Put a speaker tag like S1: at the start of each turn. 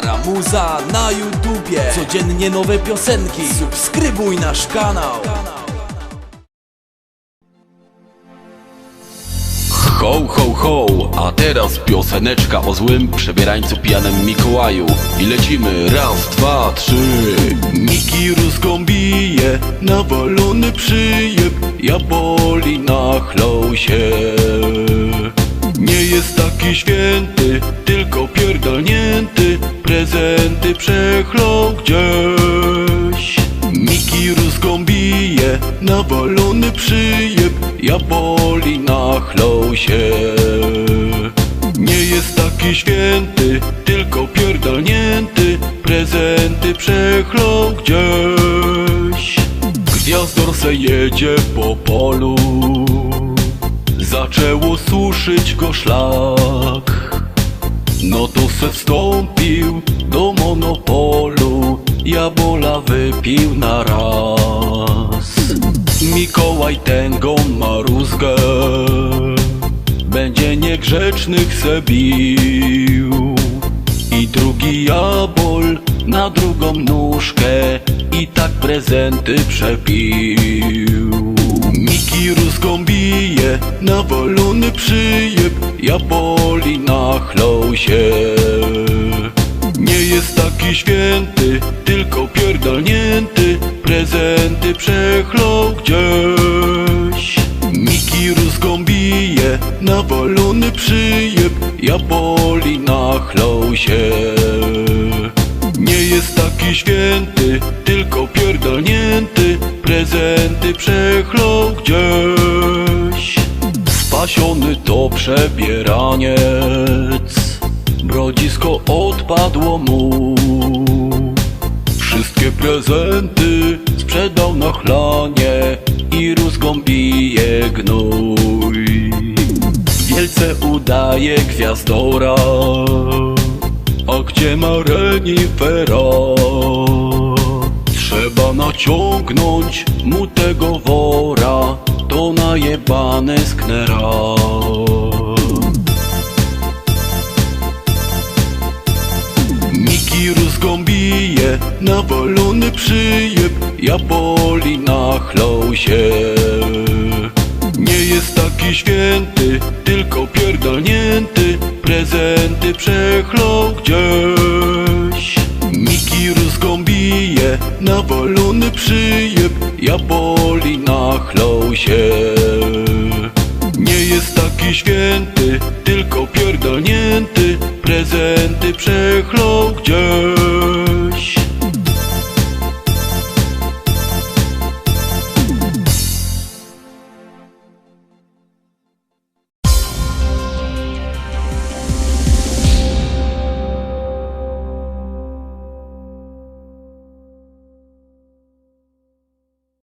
S1: Stara muza na YouTubie. Codziennie nowe piosenki. Subskrybuj nasz kanał.
S2: Ho, ho, ho, a teraz pioseneczka o złym przebierańcu pijanym Mikołaju. I lecimy, raz, dwa, trzy. Miki ruską bije, nawalony przyjeb Ja boli nachlał się Prezenty przechlał gdzieś. Miki ruską bije, nawalony przyjeb Ja boli nachlał się. Nie jest taki święty, tylko pierdolnięty Prezenty przechlał gdzieś. Gwiazdor se jedzie po polu. Zaczęło suszyć go szlak no to se wstąpił do monopolu Jabola wypił na raz. Mikołaj tęgą ma rózgę Będzie niegrzecznych se bił. I drugi jabol na drugą nóżkę I tak prezenty przepił. Miki rózgą bije, nawalony przyjeb Jaboli nachlał się. Nie jest taki święty, tylko pierdolnięty Prezenty przechlał gdzieś. Miki rózgą bije, nawalony przyjeb Jaboli nachlał się. Nie jest taki święty, tylko pierdolnięty Prezenty przechlał gdzieś To przebieraniec. Brodzisko odpadło mu. Wszystkie prezenty sprzedał na chlanie I rózgą gnój. Wielce udaje gwiazdora. A gdzie ma renifera? Trzeba naciągnąć mu tego wora najebane sknera Miki rózgą bije, nawalony przyjeb Jaboli nachlał się. Nie jest taki święty, tylko pierdolnięty Prezenty przechlał gdzieś bije, nawalony przyjeb Jaboli nachlał się. Nie jest taki święty, tylko pierdolnięty Prezenty przechlał gdzieś